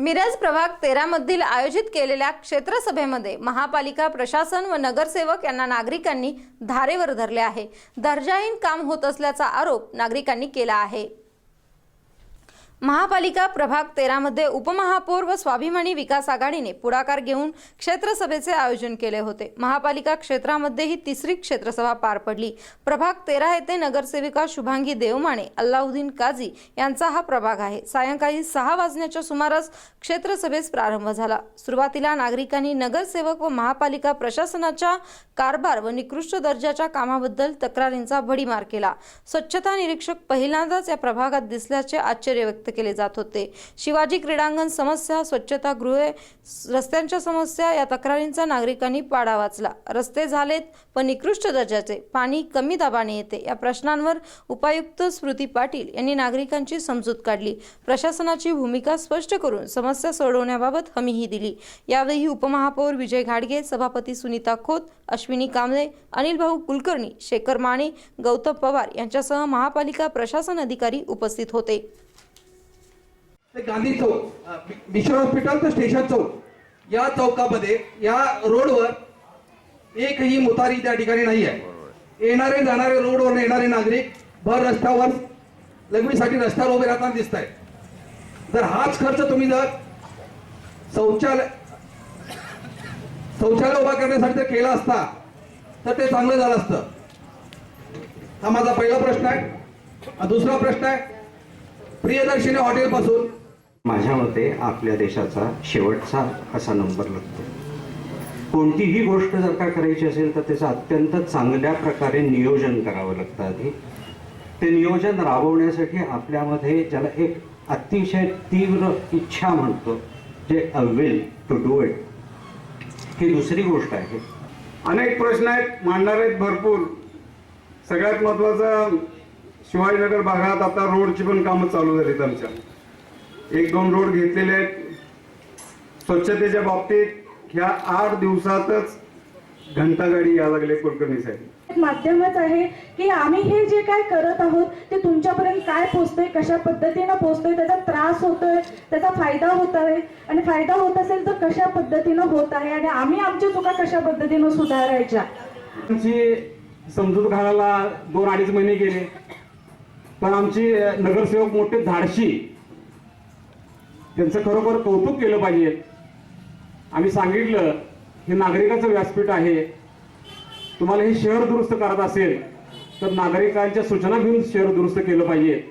मिरज प्रभाग तेरा मधील आयोजित केलेल्या क्षेत्रसभेमध्ये महापालिका प्रशासन व नगरसेवक यांना नागरिकांनी धारेवर धरले आहे. दर्जाहीन काम होत असल्याचा आरोप नागरिकांनी केला आहे. महापालिका प्रभाग तेरामध्ये उपमहापौर व स्वाभिमानी विकास आघाडीने पुढाकार घेऊन क्षेत्रसभेचे आयोजन केले होते. महापालिका क्षेत्रामध्ये ही तिसरी क्षेत्रसभा पार पडली. प्रभाग तेरा येथे नगरसेविका शुभांगी देवमाने अल्लाउद्दीन काझी यांचा हा प्रभाग आहे. सायंकाळी सहा वाजण्याच्या सुमारास क्षेत्रसभेस प्रारंभ झाला. सुरुवातीला नागरिकांनी नगरसेवक व महापालिका प्रशासनाच्या कारभार व निकृष्ट दर्जाच्या कामाबद्दल तक्रारींचा भडीमार केला. स्वच्छता निरीक्षक पहिल्यांदाच या प्रभागात दिसल्याचे आश्चर्य व्यक्त केले जात होते. शिवाजी क्रीडांगण समस्या स्वच्छता गृहे रस्त्यांच्या समस्या या तक्रारींचा नागरिकांनी पाडा वाचला. रस्ते झालेत पण निकृष्ट दर्जाचे. पाणी कमी दाबाने येते. या प्रश्नांवर उपायुक्त स्मृती पाटील यांनी नागरिकांची समजूत काढली. प्रशासनाची भूमिका स्पष्ट करून समस्या सोडवण्याबाबत हमीही दिली. यावेळी उपमहापौर विजय घाडगे सभापती सुनीता खोत अश्विनी कांबळे अनिल भाऊ कुलकर्णी शेखर माने गौतम पवार यांच्यासह महापालिका प्रशासन अधिकारी उपस्थित होते. ते गांधी चौक मिशन हॉस्पिटल तर स्टेशन चौक. या चौकामध्ये या रोडवर एकही मुतारी त्या ठिकाणी नाही आहे. येणारे जाणारे रोडवर येणारे नागरिक भर रस्त्यावर लघवीसाठी रस्त्यावर उभे राहताना दिसत आहेत जर हाच खर्च तुम्ही जर शौचालय शौचालय उभा करण्यासाठी जर केला असता तर ते चांगलं झालं असतं. हा माझा पहिला प्रश्न आहे. दुसरा प्रश्न आहे. प्रियदर्शिनी हॉटेलपासून माझ्या मते आपल्या देशाचा शेवटचा असा नंबर लागतो. कोणतीही गोष्ट जर का करायची असेल तर त्याचं अत्यंत चांगल्या प्रकारे नियोजन करावं लागतं आधी. ते नियोजन राबवण्यासाठी आपल्यामध्ये ज्याला एक अतिशय तीव्र इच्छा म्हणतो जे विल टू डू इट ही दुसरी गोष्ट आहे. अनेक प्रश्न आहेत मांडणार आहेत भरपूर. सगळ्यात महत्वाचं शिवाजीनगर भागात आता रोडची पण कामं चालू झालीत आमच्या. एक दोन रोड घेतलेले आहेत. स्वच्छतेच्या बाबतीत ह्या आठ दिवसातच घंटागाडी यायला लागले कुलकर्णीसाठी एक माध्यमच आहे की आम्ही हे जे काय करत आहोत ते तुमच्यापर्यंत काय पोचतंय कशा पद्धतीनं पोचतोय त्याचा त्रास होतोय त्याचा फायदा होत आहे आणि फायदा होत असेल तर कशा पद्धतीनं होत आहे आणि आम्ही आमच्या चुका कशा पद्धतीनं सुधारायच्या? आमची समजूत घालायला दोन अडीच महिने गेले. पण आमची नगरसेवक मोठे धाडशी. त्यांचं खरोखर कौतुक केलं पाहिजे. आम्ही सांगितलं हे नागरिकाचं व्यासपीठ आहे. तुम्हाला हे शहर दुरुस्त करत असेल तर नागरिकांच्या सूचना घेऊन शहर दुरुस्त केलं पाहिजे.